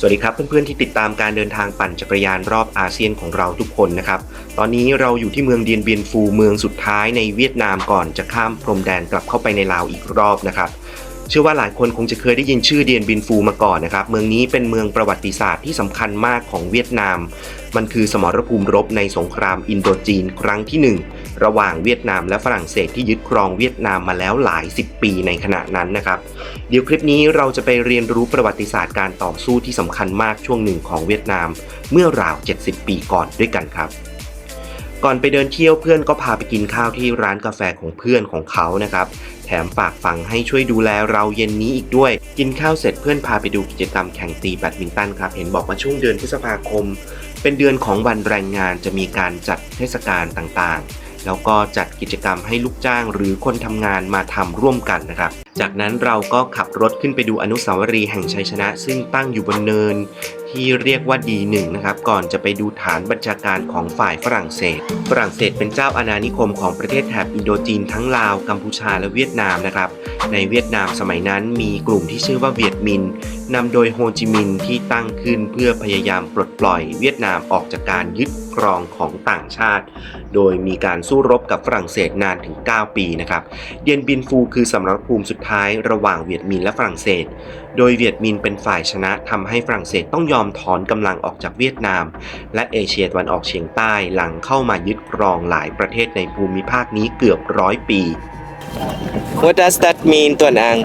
สวัสดีครับเพื่อนๆที่ติดตามการเดินทางปั่นจักรยานรอบอาเซียนของเราทุกคนนะครับ ตอนนี้เราอยู่ที่เมืองเดียนเบียนฟูเมืองสุดท้ายในเวียดนามก่อนจะข้ามพรมแดนกลับเข้าไปในลาวอีกรอบนะครับ เชื่อว่าหลายคนคงจะเคยได้ยินชื่อเดียนบินฟูมาก่อนนะครับ เมืองนี้เป็นเมืองประวัติศาสตร์ที่สำคัญมากของเวียดนาม มันคือสมรภูมิรบในสงครามอินโดจีนครั้งที่หนึ่งระหว่างเวียดนามและฝรั่งเศสที่ยึดครองเวียดนามมาแล้วหลายสิบปีในขณะนั้นนะครับ เดี๋ยวคลิปนี้เราจะไปเรียนรู้ประวัติศาสตร์การต่อสู้ที่สำคัญมากช่วงหนึ่งของเวียดนาม เมื่อราว 70 ปีก่อนด้วยกันครับ ก่อนไปเดินเที่ยวเพื่อนก็พาไปกินข้าวที่ร้านกาแฟของเพื่อนของเขานะครับ แถมฝากฝังให้ช่วยดูแลเราเย็นนี้อีกด้วย กินข้าวเสร็จเพื่อนพาไปดูกิจกรรมแข่งตีแบดมินตันครับ เห็นบอกว่าช่วงเดือนพฤษภาคม เป็นเดือนของวันแรงงานจะมีการจัดเทศกาลต่างๆ แล้วก็จัดกิจกรรมให้ลูกจ้างหรือคนทำงานมาทำร่วมกันนะครับ จากนั้นเราก็ขับรถขึ้นไปดูอนุสาวรีย์แห่งชัยชนะ ซึ่งตั้งอยู่บนเนิน ที่เรียกว่าดีหนึ่งนะครับ ก่อนจะไปดูฐานบัญชาการของฝ่ายฝรั่งเศส ฝรั่งเศสเป็นเจ้าอาณานิคมของประเทศแถบอินโดจีนทั้งลาว กัมพูชาและเวียดนามนะครับ ในเวียดนามสมัยนั้นมีกลุ่มที่ชื่อว่าเวียดมินนำโดยโฮจิมินห์ที่ตั้งขึ้นเพื่อพยายามปลดปล่อย เวียดนามออกจากการยึดครองของต่างชาติ โดยมีการสู้รบกับฝรั่งเศสนานถึง 9 ปีนะครับ เดียนบินฟูคือสมรภูมิสุดท้ายระหว่างเวียดมินและฝรั่งเศส โดยเวียดมินเป็นฝ่ายชนะทำให้ฝรั่งเศสต้องยอมถอนกำลังออกจากเวียดนาม และเอเชียตะวันออกเฉียงใต้หลังเข้ามายึดครองหลายประเทศในภูมิภาคนี้เกือบร้อยปี What does that mean ตัวนาง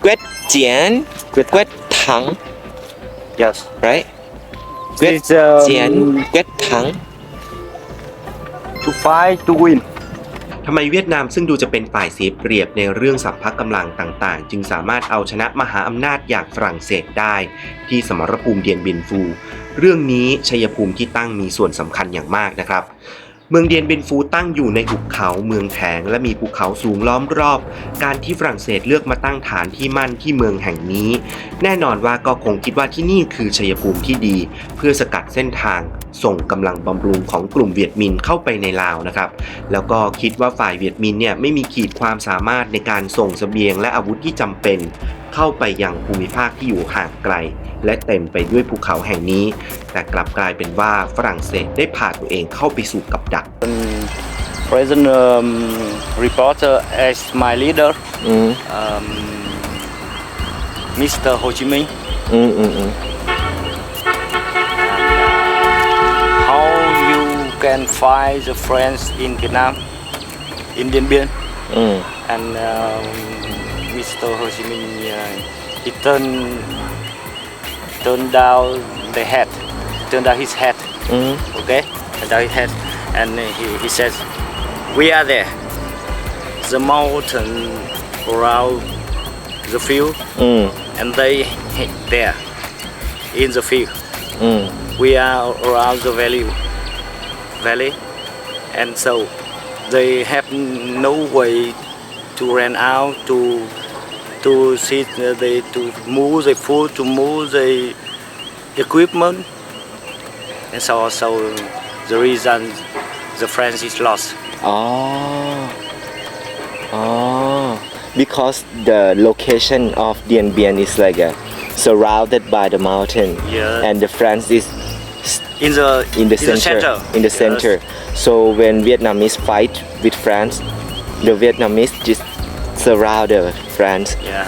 เกวดเจียนเกวดถัง Yes. right It's um, เจียนเกวดถัง to fight to win. ทำไมเวียดนามซึ่งดูจะเป็นฝ่ายเสียเปรียบในเรื่องสัพพะกำลังต่างๆ จึงสามารถเอาชนะมหาอำนาจอย่างฝรั่งเศสได้ ที่สมรภูมิเดียนบินฟู เรื่องนี้ชัยภูมิที่ตั้งมีส่วนสำคัญอย่างมากนะครับ เมืองเดียนเบนฟูตั้งอยู่ในหุบเขาเมืองแถงและมีภูเขาสูงล้อมรอบ การที่ฝรั่งเศสเลือกมาตั้งฐานที่มั่นที่เมืองแห่งนี้ แน่นอนว่าก็คงคิดว่าที่นี่คือชัยภูมิที่ดี เพื่อสกัดเส้นทาง ส่งกำลังบำรุงของกลุ่มเวียดมินเข้าไปในลาวนะครับ แล้วก็คิดว่าฝ่ายเวียดมินเนี่ยไม่มีขีดความสามารถในการส่งเสบียงและอาวุธที่จำเป็น เข้าไปยังภูมิภาคที่อยู่ห่างไกล และเต็มไปด้วยภูเขาแห่งนี้ แต่กลับกลายเป็นว่าฝรั่งเศสได้พาตัวเองเข้าไปสู่กับดัก Present um, reporter as my leader, อืม um, Mr. Ho Chi Minh. อืมอืมอืม How you can find the friends in Vietnam, in Dien Bien, อืม and um, Mr. Ho Chi Minh, uh, he turned, turned down the head, turned down his head, mm -hmm. okay? Turned down his head, and he, he says, we are there. The mountain around the field, mm. and they there in the field. Mm. We are around the valley, valley, and so they have no way to run out to to see they to move the food, to move the equipment, and so also the reason the friends is lost. Oh, oh, because the location of Dien Bien is like a, surrounded by the mountain, yeah. and the friends is in the in the, in center, center, in the center. So when Vietnamese fight with France, the Vietnamese just surround the France yeah.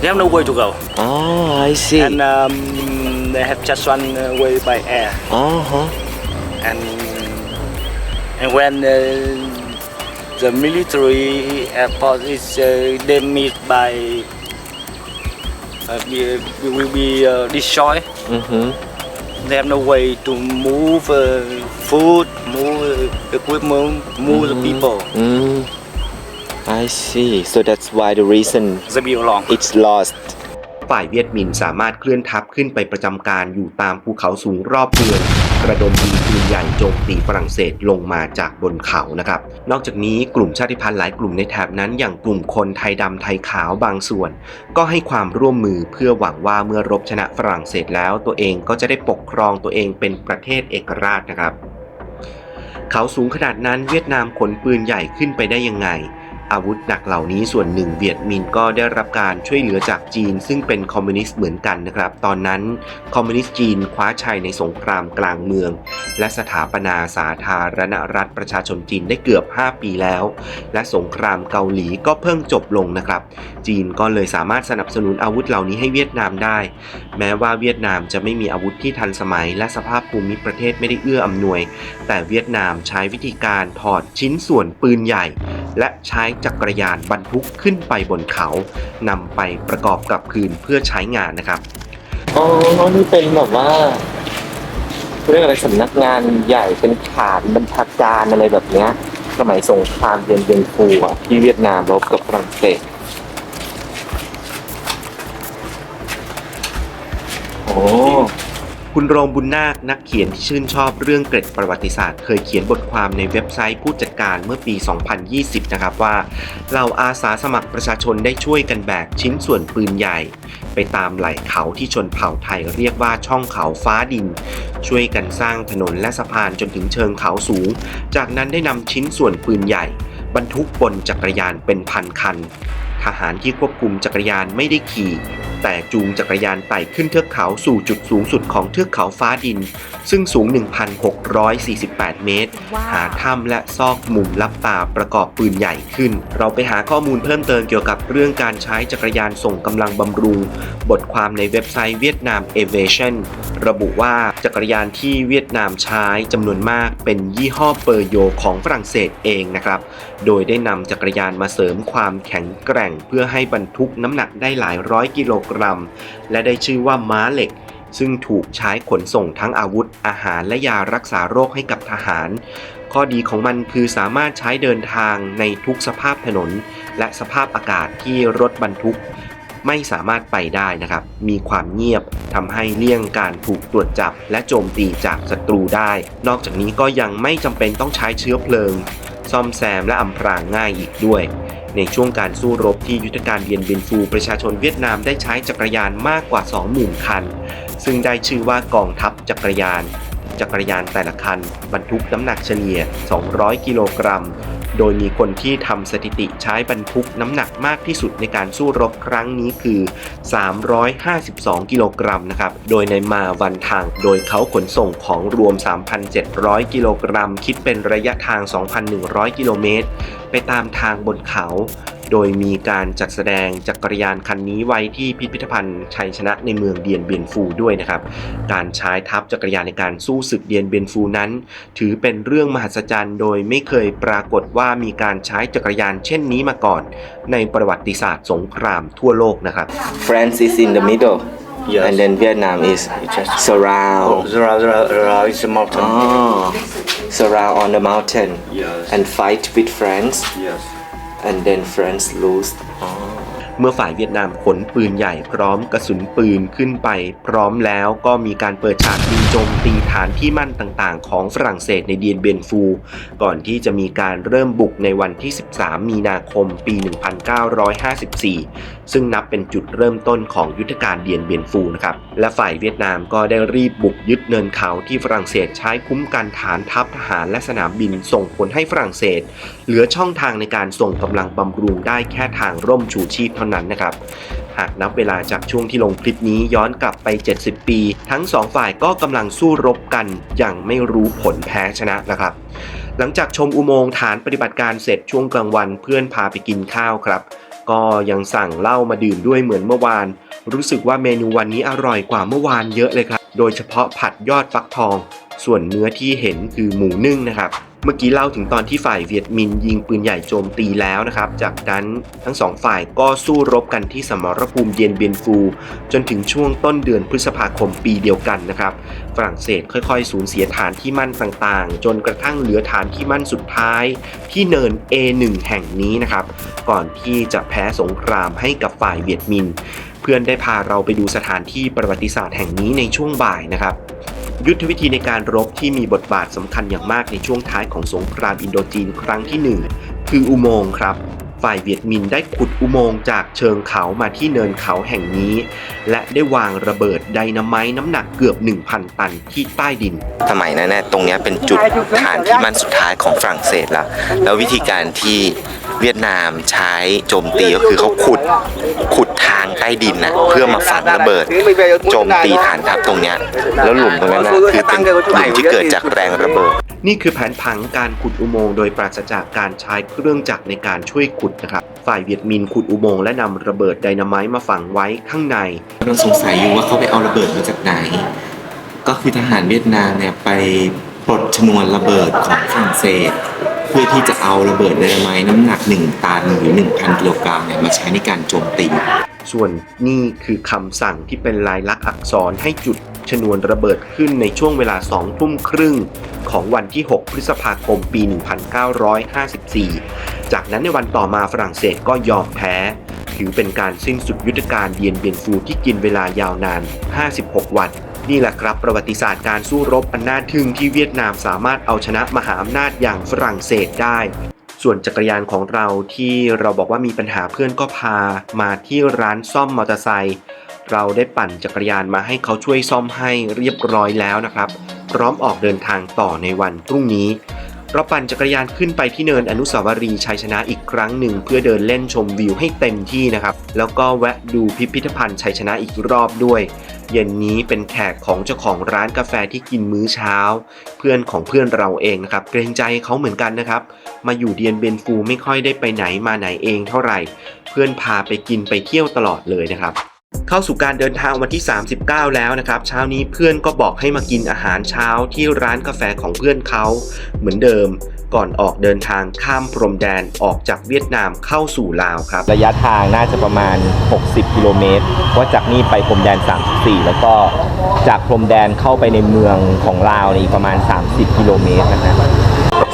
They have no way to go. Oh I see. And um, they have just one uh, way by air. Uh-huh. And and when uh, the military airport is uh, they meet by uh, be, will be uh, destroyed mm-hmm. They have no way to move uh, food move uh, equipment move the people. Mm. I see so that's why the reason they be along it's lost ฝ่ายเวียดมินสามารถเคลื่อนทัพขึ้นไปประจำการอยู่ตามภูเขาสูงรอบเมืองกระดมยิงปืนใหญ่โจมตีฝรั่งเศสลงมาจากบนเขานะครับ นอกจากนี้กลุ่มชาติพันธุ์หลายกลุ่มในแถบนั้น อย่างกลุ่มคนไทยดำไทยขาวบางส่วน ก็ให้ความร่วมมือเพื่อหวังว่าเมื่อรบชนะฝรั่งเศสแล้ว ตัวเองก็จะได้ปกครองตัวเองเป็นประเทศเอกราชนะครับ เขาสูงขนาดนั้นเวียดนามขนปืนใหญ่ขึ้นไปได้ยังไง อาวุธหนักเหล่านี้ส่วนหนึ่งเวียดมินก็ได้รับการช่วยเหลือจากจีน ซึ่งเป็นคอมมิวนิสต์เหมือนกันนะครับ ตอนนั้นคอมมิวนิสต์จีนคว้าชัยในสงครามกลางเมือง และสถาปนาสาธารณรัฐประชาชนจีนได้เกือบ 5 ปีแล้ว และสงครามเกาหลีก็เพิ่งจบลงนะครับ จีนก็เลยสามารถสนับสนุนอาวุธเหล่านี้ให้เวียดนามได้ แม้ว่าเวียดนามจะไม่มีอาวุธที่ทันสมัย และสภาพภูมิประเทศไม่ได้เอื้ออำนวย แต่เวียดนามใช้วิธีการถอดชิ้นส่วนปืนใหญ่ และใช้จักรยานบรรทุกขึ้นไปบนเขานำไปประกอบกลับคืนเพื่อใช้งานนะครับ อ๋อ นี่เป็นแบบว่าเรียกอะไรสำนักงานใหญ่เป็นฐานบรรพาการอะไรแบบเนี้ยสมัยสงครามเย็นเบียนฟูอะที่เวียดนามรบกับฝรั่งเศสโอ้ คุณโรมบุญนาค นักเขียนที่ชื่นชอบเรื่องเกร็ดประวัติศาสตร์ เคยเขียนบทความในเว็บไซต์ผู้จัดการเมื่อปี 2020 นะครับว่าเหล่าอาสาสมัครประชาชนได้ช่วยกันแบกชิ้นส่วนปืนใหญ่ ไปตามไหล่เขาที่ชนเผ่าไทยเรียกว่าช่องเขาฟ้าดิน ช่วยกันสร้างถนนและสะพานจนถึงเชิงเขาสูง จากนั้นได้นำชิ้นส่วนปืนใหญ่ บรรทุกบนจักรยานเป็นพันคัน ทหารที่ควบคุมจักรยานไม่ได้ขี่ แต่จูงจักรยานไต่ขึ้นเทือกเขาสู่จุดสูงสุดของเทือกเขาฟ้าดิน ซึ่งสูง 1,648 เมตร หาถ้ำและซอกมุมลับตาประกอบปืนใหญ่ขึ้น เราไปหาข้อมูลเพิ่มเติมเกี่ยวกับเรื่องการใช้จักรยานส่งกำลังบำรุง บทความในเว็บไซต์เวียดนาม Aviation ระบุว่าจักรยานที่เวียดนามใช้จำนวนมากเป็นยี่ห้อเปอร์โยของฝรั่งเศสเองนะครับ โดยได้นำจักรยานมาเสริมความแข็งแกร่งเพื่อให้บรรทุกน้ำหนักได้หลายร้อยกิโลกรัม และได้ชื่อว่าม้าเหล็ก ซึ่งถูกใช้ขนส่งทั้งอาวุธ อาหารและยารักษาโรคให้กับทหาร ข้อดีของมันคือสามารถใช้เดินทางในทุกสภาพถนน และสภาพอากาศที่รถบรรทุกไม่สามารถไปได้นะครับ มีความเงียบทำให้เลี่ยงการถูกตรวจจับ และโจมตีจากศัตรูได้ นอกจากนี้ก็ยังไม่จำเป็นต้องใช้เชื้อเพลิง ซ่อมแซมและอำพรางง่ายอีกด้วย ในช่วงการสู้รบที่ยุทธการเวียนเบียนฟูประชาชนเวียดนามได้ใช้จักรยานมากกว่า 20,000 คัน ซึ่งได้ชื่อว่ากองทัพจักรยาน จักรยานแต่ละคัน บรรทุกน้ำหนักเฉลี่ย 200 กิโลกรัม โดยมีคนที่ทำสถิติใช้บรรทุกน้ำหนักมากที่สุดในการสู้รบครั้งนี้คือ 352 กิโลกรัมนะครับ โดยในมาวันทาง โดยเขาขนส่งของรวม 3,700 กิโลกรัม คิดเป็นระยะทาง 2,100 กิโลเมตร ไปตามทางบนเขา โดยมีการจัดแสดงจักรยานคันนี้ไว้ที่พิพิธภัณฑ์ชัยชนะในเมืองเดียนเบียนฟูด้วยนะครับ การใช้ทัพจักรยานในการสู้ศึกเดียนเบียนฟูนั้น ถือเป็นเรื่องมหัศจรรย์ โดยไม่เคยปรากฏว่ามีการใช้จักรยานเช่นนี้มาก่อน ในประวัติศาสตร์สงครามทั่วโลกนะครับ France is in the middle Yes. and then Vietnam is surround Oh, Zara, Zara, Zara is a mountain. oh surround on the mountain Yes. and fight with France Yes. And then France lose อ๋อ เมื่อฝ่ายเวียดนามขนปืนใหญ่พร้อมกระสุนปืนขึ้นไป พร้อมแล้วก็มีการเปิดฉากยิงโจมตีฐานที่มั่นต่างๆ ของฝรั่งเศสในเดียนเบียนฟู ก่อนที่จะมีการเริ่มบุกในวันที่ 13 มีนาคมปี 1954 ซึ่งนับเป็นจุดเริ่มต้นของยุทธการเดียนเบียนฟูนะครับและฝ่ายเวียดนามก็ได้รีบบุกยึดเนินเขาที่ฝรั่งเศสใช้คุ้มกันฐานทัพทหารและสนามบินส่งผลให้ฝรั่งเศส เหลือช่องทางในการส่งกำลังบำรุงได้แค่ทางร่มชูชีพเท่านั้นนะครับ หากนับเวลาจากช่วงที่ลงคลิปนี้ย้อนกลับไป 70 ปี ทั้งสองฝ่ายก็กำลังสู้รบกันอย่างไม่รู้ผลแพ้ชนะนะครับ หลังจากชมอุโมงค์ฐานปฏิบัติการเสร็จช่วงกลางวันเพื่อนพาไปกินข้าวครับ ก็ยังสั่งเหล้ามาดื่มด้วยเหมือนเมื่อวาน รู้สึกว่าเมนูวันนี้อร่อยกว่าเมื่อวานเยอะเลยครับ โดยเฉพาะผัดยอดฟักทอง ส่วนเนื้อที่เห็นคือหมูนึ่งนะครับ เมื่อกี้เล่าถึงตอนที่ฝ่ายเวียดมินยิงปืนใหญ่โจมตีแล้วนะครับ จากนั้นทั้งสองฝ่ายก็สู้รบกันที่สมรภูมิเยนเบียนฟู จนถึงช่วงต้นเดือนพฤษภาคมปีเดียวกันนะครับ ฝรั่งเศสค่อยๆ สูญเสียฐานที่มั่นต่างๆ จนกระทั่งเหลือฐานที่มั่นสุดท้าย ที่เนิน A1 แห่งนี้นะครับ ก่อนที่จะแพ้สงครามให้กับฝ่ายเวียดมิน เพื่อนได้พาเราไปดูสถานที่ประวัติศาสตร์แห่งนี้ในช่วงบ่ายนะครับ ยุทธวิธีในการรบที่มีบทบาทสำคัญอย่างมากในช่วงท้ายของสงครามอินโดจีนครั้งที่หนึ่งคืออุโมงค์ครับ ฝ่ายเวียดมินได้ขุดอุโมงค์จากเชิงเขามาที่เนินเขาแห่งนี้ และได้วางระเบิดไดนาไมต์น้ำหนักเกือบ 1,000 ตันที่ใต้ดิน สมัยนั้นตรงเนี้ยเป็นจุดฐานที่มั่นสุดท้ายของฝรั่งเศสล้วแล้ววิธีการที่ เวียดนามใช้โจมตีก็คือเขาขุดขุดทางใต้ดินนะเพื่อมาฝังระเบิดโจมตีฐานทัพตรงเนี้ยแล้วหลุมตรงนั้นนะคือเป็นหลุมที่เกิดจากแรงระเบิด นี่คือแผนผังการขุดอุโมงค์โดยปราศจากการใช้เครื่องจักรในการช่วยขุดนะครับ ฝ่ายเวียดมินขุดอุโมงค์และนำระเบิดไดนาไมต์มาฝังไว้ข้างในเราสงสัยอยู่ว่าเขาไปเอาระเบิดมาจากไหน ก็คือทหารเวียดนามเนี่ยไปปลดชนวนระเบิดของฝรั่งเศส เพื่อที่จะเอาระเบิดไดนาไมต์น้ำหนัก 1 ตันหรือ 1,000 กิโลกรัมเนี่ยมาใช้ในการโจมตี ส่วนนี่คือคำสั่งที่เป็นลายลักษณ์อักษรให้จุดชนวนระเบิดขึ้นในช่วงเวลา2ทุ่มครึ่งของวันที่ 6 พฤษภาคมปี 1954 จากนั้นในวันต่อมาฝรั่งเศสก็ยอมแพ้ ถือเป็นการสิ้นสุดยุทธการเดียนเบียนฟูที่กินเวลายาวนาน 56 วัน นี่แหละครับประวัติศาสตร์การสู้รบอันน่าทึ่งที่เวียดนามสามารถเอาชนะมหาอำนาจอย่างฝรั่งเศสได้ ส่วนจักรยานของเราที่เราบอกว่ามีปัญหาเพื่อนก็พามาที่ร้านซ่อมมอเตอร์ไซค์เราได้ปั่นจักรยานมาให้เขาช่วยซ่อมให้เรียบร้อยแล้วนะครับ พร้อมออกเดินทางต่อในวันพรุ่งนี้ เราปั่นจักรยานขึ้นไปที่เนินอนุสาวรีย์ชัยชนะอีกครั้งหนึ่ง เพื่อเดินเล่นชมวิวให้เต็มที่นะครับ แล้วก็แวะดูพิพิธภัณฑ์ชัยชนะอีกรอบด้วย เย็นนี้เป็นแขกของเจ้าของร้านกาแฟที่กินมื้อเช้า เพื่อนของเพื่อนเราเองนะครับเกรงใจเขาเหมือนกันนะครับ มาอยู่เดียนเบนฟูไม่ค่อยได้ไปไหนมาไหนเองเท่าไหร่ เพื่อนพาไปกินไปเที่ยวตลอดเลยนะครับ เข้าสู่การเดินทางวันที่ 39 แล้วนะครับ เช้านี้เพื่อนก็บอกให้มากินอาหารเช้าที่ร้านกาแฟของเพื่อนเขา เหมือนเดิมก่อนออกเดินทางข้ามพรมแดนออกจากเวียดนามเข้าสู่ลาวครับ ระยะทางน่าจะประมาณ 60 กิโลเมตรเพราะจากนี่ไปพรมแดน 34 แล้วก็จากพรมแดนเข้าไปในเมืองของลาวเนี่ยอีกประมาณ 30 กิโลเมตรนะครับ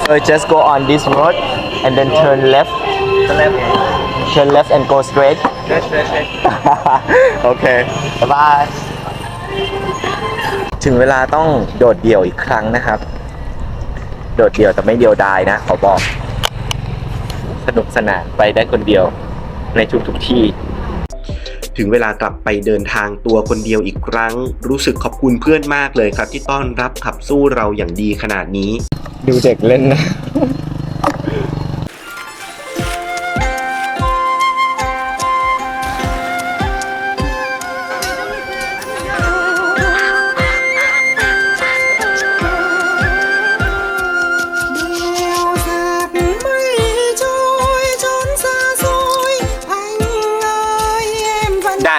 so just go on this road and then turn left turn left and go straight โอเคบ๊ายบายถึงเวลาต้องโดดเดี่ยวอีกครั้งนะครับ โดดเดี่ยวแต่ไม่เดียวดายนะ ขอบอก สนุกสนานไปได้คนเดียวในทุกๆที่ ถึงเวลากลับไปเดินทางตัวคนเดียวอีกครั้ง รู้สึกขอบคุณเพื่อนมากเลยครับ ที่ต้อนรับขับสู้เราอย่างดีขนาดนี้ ดูเด็กเล่นนะ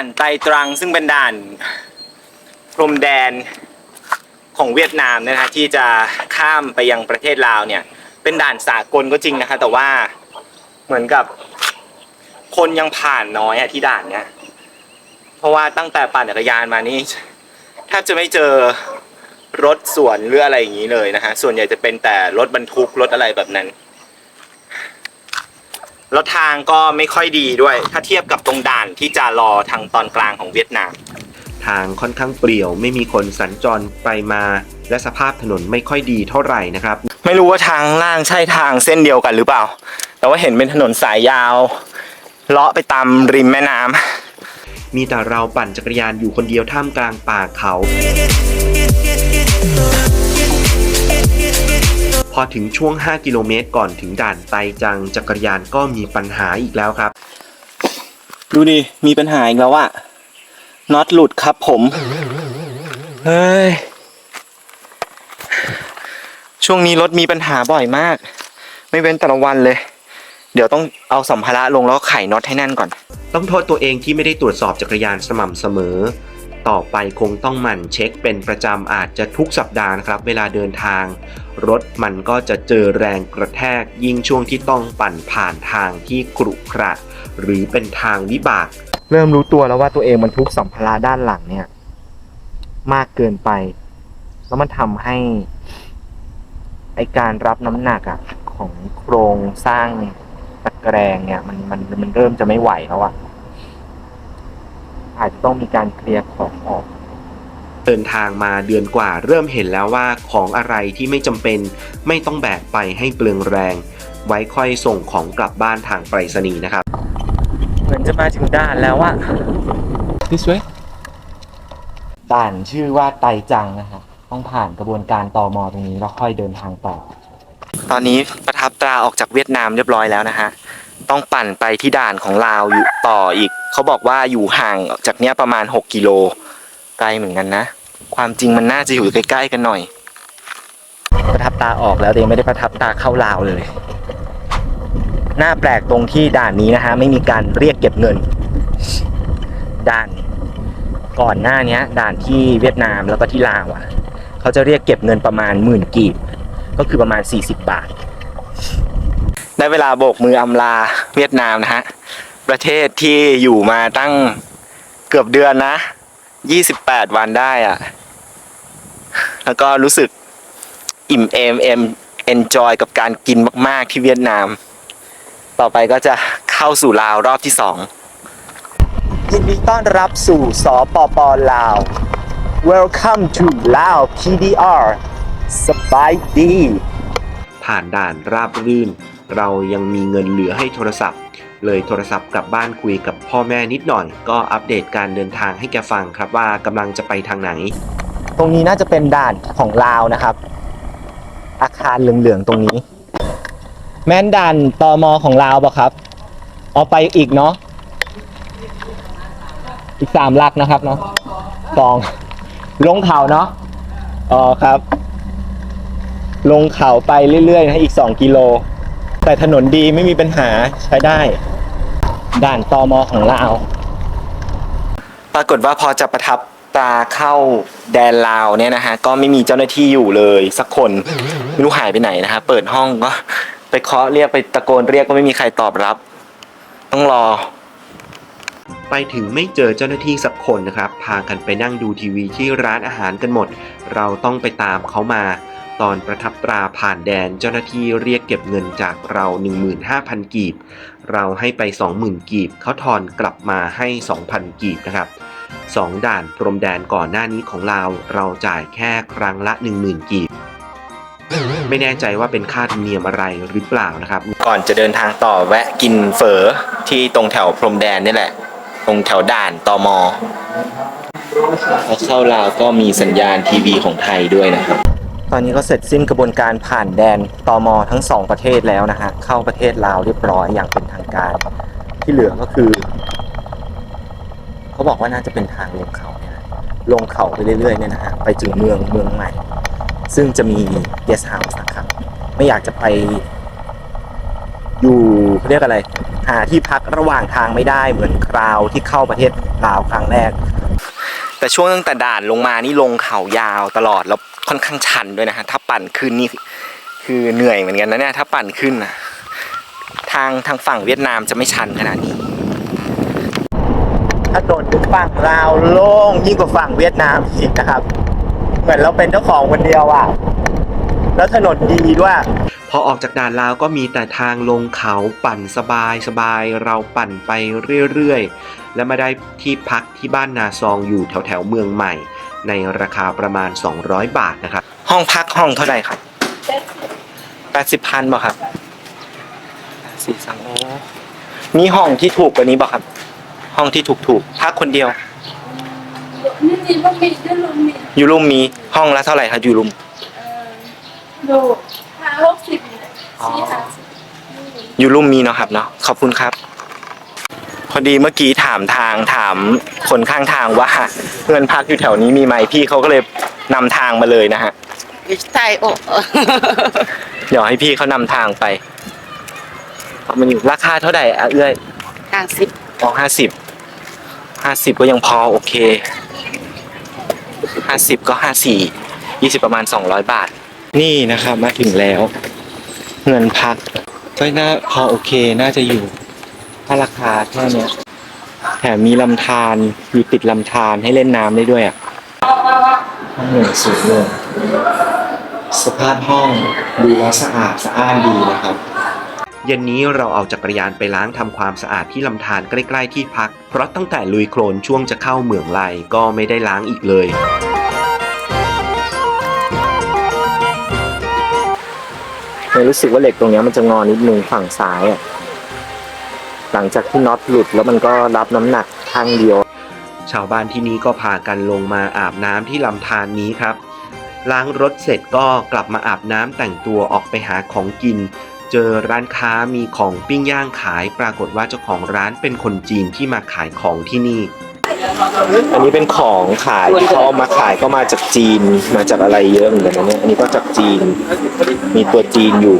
านไตรตรัง ซึ่งเป็นด่านพรมแดนของเวียดนามนะฮะที่จะข้ามไปยังประเทศลาวเนี่ย เป็นด่านสากลก็จริงนะคะ แต่ว่าเหมือนกับคนยังผ่านน้อยอะที่ด่านเนี้ยเพราะว่าตั้งแต่ปั่นจักรยานมานี่แทบจะไม่เจอรถสวนหรืออะไรอย่างนี้เลยนะฮะส่วนใหญ่จะเป็นแต่รถบรรทุกรถอะไรแบบนั้น แล้วทางก็ไม่ค่อยดีด้วย ถ้าเทียบกับตรงด่านที่จะรอทางตอนกลางของเวียดนาม ทางค่อนข้างเปลี่ยว ไม่มีคนสัญจรไปมา และสภาพถนนไม่ค่อยดีเท่าไหร่นะครับ ไม่รู้ว่าทางล่างใช่ทางเส้นเดียวกันหรือเปล่า แต่ว่าเห็นเป็นถนนสายยาว เลาะไปตามริมแม่น้ำมีแต่เราปั่นจักรยานอยู่คนเดียวท่ามกลางป่าเขา พอถึงช่วง 5 กิโลเมตรก่อนถึงด่านไตจังจักรยานก็มีปัญหาอีกแล้วครับ ดูดิ มีปัญหาอีกแล้วอะน็อตหลุดครับผม เฮ้ย ช่วงนี้รถมีปัญหาบ่อยมาก ไม่เว้นแต่ละวันเลย เดี๋ยวต้องเอาสัมภาระลงแล้วก็ไขน็อตให้แน่นก่อน ต้องโทษตัวเองที่ไม่ได้ตรวจสอบจักรยานสม่ำเสมอ ต่อไปคงต้องหมั่นเช็คเป็นประจำอาจจะทุกสัปดาห์นะครับ เวลาเดินทาง รถมันก็จะเจอแรงกระแทกยิ่งช่วงที่ต้องปั่นผ่านทางที่กรุขระหรือเป็นทางวิบาก เริ่มรู้ตัวแล้วว่าตัวเองมันทุกสัมภาระด้านหลังเนี่ย มากเกินไป แล้วมันทำให้ไอการรับน้ำหนักอะของโครงสร้างตะแกรงเนี่ย มันมันมันเริ่มจะไม่ไหวแล้วอะ อาจจะต้องมีการเคลียร์ของออกเดินทางมาเดือนกว่าเริ่มเห็นแล้วว่าของอะไรที่ไม่จำเป็น ไม่ต้องแบกไปให้เปลืองแรง ไว้ค่อยส่งของกลับบ้านทางไปรษณีย์นะครับ เหมือนจะมาถึงด่านแล้วอะ This way ด่านชื่อว่าไตจังนะครับต้องผ่านกระบวนการตอมอตรงนี้แล้วค่อยเดินทางต่อ ตอนนี้ประทับตราออกจากเวียดนามเรียบร้อยแล้วนะฮะ ต้องปั่นไปที่ด่านของลาวอยู่ต่ออีก เขาบอกว่าอยู่ห่างจากเนี้ยประมาณ 6 กิโลไกลเหมือนกันนะ ความจริงมันน่าจะอยู่ใกล้ๆกันหน่อย ประทับตาออกแล้วแต่ยังไม่ได้ประทับตาเข้าลาวเลย หน้าแปลกตรงที่ด่านนี้นะฮะไม่มีการเรียกเก็บเงิน ด่านก่อนหน้านี้ด่านที่เวียดนามแล้วก็ที่ลาวอะ เขาจะเรียกเก็บเงินประมาณหมื่นกีบ ก็คือประมาณ 40 บาท ได้เวลาโบกมืออำลาเวียดนามนะฮะ ประเทศที่อยู่มาตั้งเกือบเดือนนะ 28 วันได้อะแล้วก็รู้สึกอิ่มเอมเอมเอนจอยกับการกินมาก ๆ ที่เวียดนาม ต่อไปก็จะเข้าสู่ลาวรอบที่สองยินดีต้อนรับสู่สปปลาว Welcome to ลาว PDR สบายดี ผ่านด่านราบรื่น เรายังมีเงินเหลือให้โทรศัพท์ เลยโทรศัพท์กลับบ้านคุยกับพ่อแม่นิดหน่อย ก็อัปเดตการเดินทางให้แกฟังครับว่ากำลังจะไปทางไหน ตรงนี้น่าจะเป็นด่านของลาวนะครับ อาคารเหลืองๆตรงนี้ แม่นด่านตอมอของลาวปะครับเอาไปอีกเนาะอีกสามลักนะครับเนาะสองลงเขาเนาะอ๋อครับ ลงเขาไปเรื่อยๆนะอีกสองกิโล แต่ถนนดีไม่มีปัญหาใช้ได้ ด่านตอมอของลาว ปรากฏว่าพอจะประทับตาเข้าแดนลาวเนี่ยนะฮะก็ไม่มีเจ้าหน้าที่อยู่เลยสักคนไม่รู้หายไปไหนนะฮะเปิดห้องก็ไปเคาะเรียกไปตะโกนเรียกก็ไม่มีใครตอบรับ ต้องรอ ไปถึงไม่เจอเจ้าหน้าที่สักคนนะครับ พากันไปนั่งดูทีวีที่ร้านอาหารกันหมด เราต้องไปตามเขามา ตอนประทับตราผ่านแดนเจ้าหน้าที่เรียกเก็บเงินจากเรา 15,000 กีบ เราให้ไป 20,000 กีบเขาทอนกลับมาให้ 2,000 กีบนะครับสองด่านพรมแดนก่อนหน้านี้ของเราเราจ่ายแค่ครั้งละ 10,000 กีบ ไม่แน่ใจว่าเป็นค่าธรรมเนียมอะไรหรือเปล่านะครับ ก่อนจะเดินทางต่อแวะกินเฝอที่ตรงแถวพรมแดนนี่แหละ ตรงแถวด่านตอมอพอเข้าลาวก็มีสัญญาณทีวีของไทยด้วยนะครับ ตอนนี้ก็เสร็จสิ้นกระบวนการผ่านแดนตอมอทั้งสองประเทศแล้วนะฮะ เข้าประเทศลาวเรียบร้อยอย่างเป็นทางการ ที่เหลือก็คือ เขาบอกว่าน่าจะเป็นทางลงเขาเนี่ยลงเขาไปเรื่อยๆเนี่ยนะฮะ ไปถึงเมืองเมืองใหม่ ซึ่งจะมีเกสเฮาส์นะครับ ไม่อยากจะไป อยู่เขาเรียกอะไร หาที่พักระหว่างทางไม่ได้เหมือนคราวที่เข้าประเทศลาวครั้งแรก แต่ช่วงตั้งแต่ด่านลงมานี่ลงเขายาวตลอดแล้ว ค่อนข้างชันด้วยนะฮะถ้าปั่นขึ้นนี่คือเหนื่อยเหมือนกันนะเนี่ยถ้าปั่นขึ้นนะทางทางฝั่งเวียดนามจะไม่ชันขนาดนี้ถนนฝั่งลาวโล่งยิ่งกว่าฝั่งเวียดนามอีกนะครับ เหมือนเราเป็นเจ้าของคนเดียวอะแล้วถนนดีด้วยพอออกจากด่านลาวก็มีแต่ทางลงเขาปั่นสบายสบายเราปั่นไปเรื่อยๆ และมาได้ที่พักที่บ้านนาซองอยู่แถวแถวๆเมืองใหม่ ในราคาประมาณ 200 บาทนะครับ ห้องพักห้องเท่าไหร่ครับแปดสิบพันบ่ครับสี่สามโอมีห้องที่ถูกกว่านี้บ่ครับ ห้องที่ถูกถูกๆพักคนเดียว นี่นี่บะหมี่ด้วยลุงมีอยู่รุมมีห้องละเท่าไหร่ครับอยู่รุมเอ่อดูห้าหกสิบเนี่ยสี่ห้าสิบอยู่รุมมีเนาะครับเนาะขอบคุณครับ พอดีเมื่อกี้ถามทางถามคนข้างทางว่าเงินพักอยู่แถวนี้มีไหมพี่เขาก็เลยนำทางมาเลยนะฮะใช่โอ้เดี๋ยวให้พี่เขานำทางไปเอามันอยู่ราคาเท่าไหร่อะเอื้อยห้าสิบอ๋อห้าสิบห้าสิบก็ยังพอโอเคห้าสิบก็ห้าสี่ยี่สิบประมาณสองร้อยบาท นี่นะครับมาถึงแล้ว เงินพักก็น่าพอโอเคน่าจะอยู่ ถ้าราคาแค่เนี้ยแถมมีลำธารมีติดลำธารให้เล่นน้ำได้ด้วยอะห้องหนึ่งสูงเลยสภาพห้องดูแล้วสะอาดสะอ้านดีนะครับ เย็นนี้เราเอาจักรยานไปล้างทำความสะอาดที่ลำธารใกล้ ๆ ที่พัก เพราะตั้งแต่ลุยโคลนช่วงจะเข้าเหมืองไลก็ไม่ได้ล้างอีกเลยเนี่ยรู้สึกว่าเหล็กตรงเนี้ยมันจะงอนิดนึงฝั่งซ้ายอะ หลังจากที่น็อตหลุดแล้วมันก็รับน้ำหนักข้างเดียว ชาวบ้านที่นี่ก็พากันลงมาอาบน้ำที่ลำธารนี้ครับ ล้างรถเสร็จก็กลับมาอาบน้ำแต่งตัวออกไปหาของกิน เจอร้านค้ามีของปิ้งย่างขาย ปรากฏว่าเจ้าของร้านเป็นคนจีนที่มาขายของที่นี่ อันนี้เป็นของขายที่เขาเอามาขายก็มาจากจีนมาจากอะไรเยอะเหมือนกันนะเนี่ยอันนี้ก็จากจีน มีตัวจีนอยู่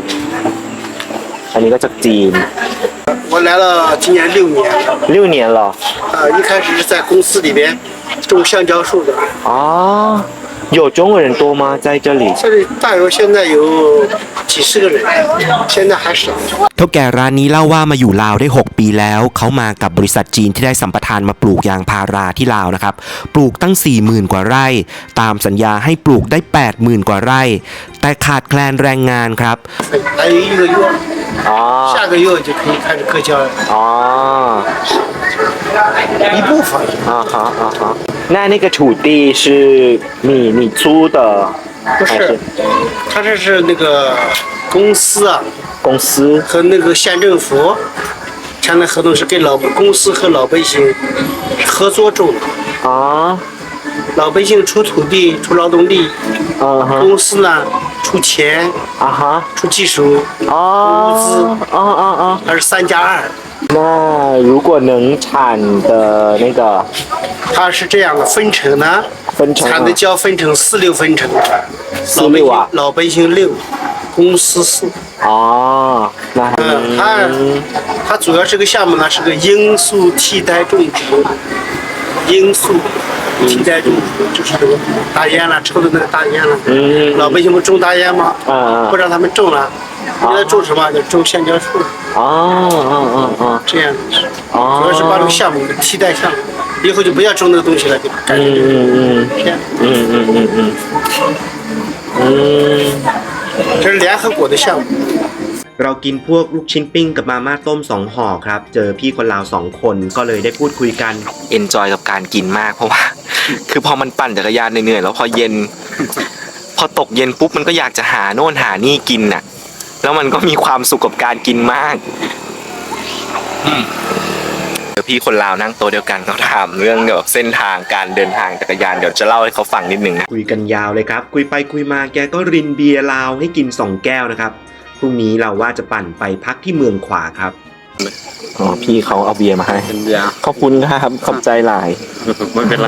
อันนี้ก็จากจีน我来了今年六年。了六年了。啊一开始是在公司里边种橡胶树的。啊。有中国人多吗在这里这里大约现在有几十个人，现在还少。 เท่าแก่ร้านนี้เล่าว่ามาอยู่ลาวได้ 6 ปีแล้ว เขามากับบริษัทจีนที่ได้สัมปทานมาปลูกยางพาราที่ลาวนะครับ ปลูกตั้ง 40,000 กว่าไร่ ตามสัญญาให้ปลูกได้ 80,000 กว่าไร่ แต่ขาดแคลนแรงงานครับ 还有一个月， อ๋อ 下个月就可以开始割胶了， อ๋อ 一部分。啊哈啊哈，那那个土地是你你租的？不是是，他这是那个公司啊。公司？和那个县政府签的合同是给老公司和老百姓合作种的，啊，老百姓出土地、出劳动力，嗯哼，公司呢出钱、啊哈，出技术，啊物资。啊啊啊，它是三加二。那如果能产的那个它是这样的分成呢，分成啊产的胶分成四六分成，四六啊老百姓六，公司四。哦，那还嗯，它它主要这个项目呢是个罂粟替代种植，罂粟替代种植就是这个大烟了，抽的那个大烟了。嗯老百姓不种大烟吗？嗯嗯不让他们种了，现在种什么？就种橡胶树，哦哦哦这样的是。哦，主要是把这个项目给替代项目，以后就不要种那个东西了，就改成这个嗯嗯片。嗯嗯嗯嗯嗯，这是联合国的项目。 เรากินพวกลูกชิ้นปิ้งกับมาม่าต้มสองห่อครับ เจอพี่คนลาวสองคนก็เลยได้พูดคุยกัน เอนจอยกับการกินมากเพราะว่า คือพอมันปั่นจักรยานเหนื่อยๆแล้วพอเย็น พอตกเย็นปุ๊บมันก็อยากจะหาโน่นหานี่กินน่ะ แล้วมันก็มีความสุขกับการกินมากอืมเดี๋ยวพี่คนลาวนั่งโต๊ะเดียวกันเขาถามเรื่องเกี่ยวกับเส้นทางการเดินทางจักรยานเดี๋ยวจะเล่าให้เขาฟังนิดนึงนะคุยกันยาวเลยครับ คุยไปคุยมาแกก็รินเบียร์ลาวให้กินสองแก้วนะครับพรุ่งนี้เราว่าจะปั่นไปพักที่เมืองขวาครับอ๋อพี่เขาเอาเบียร์มาให้เป็นยาขอบคุณครับขอบใจหลาย ไม่เป็นไร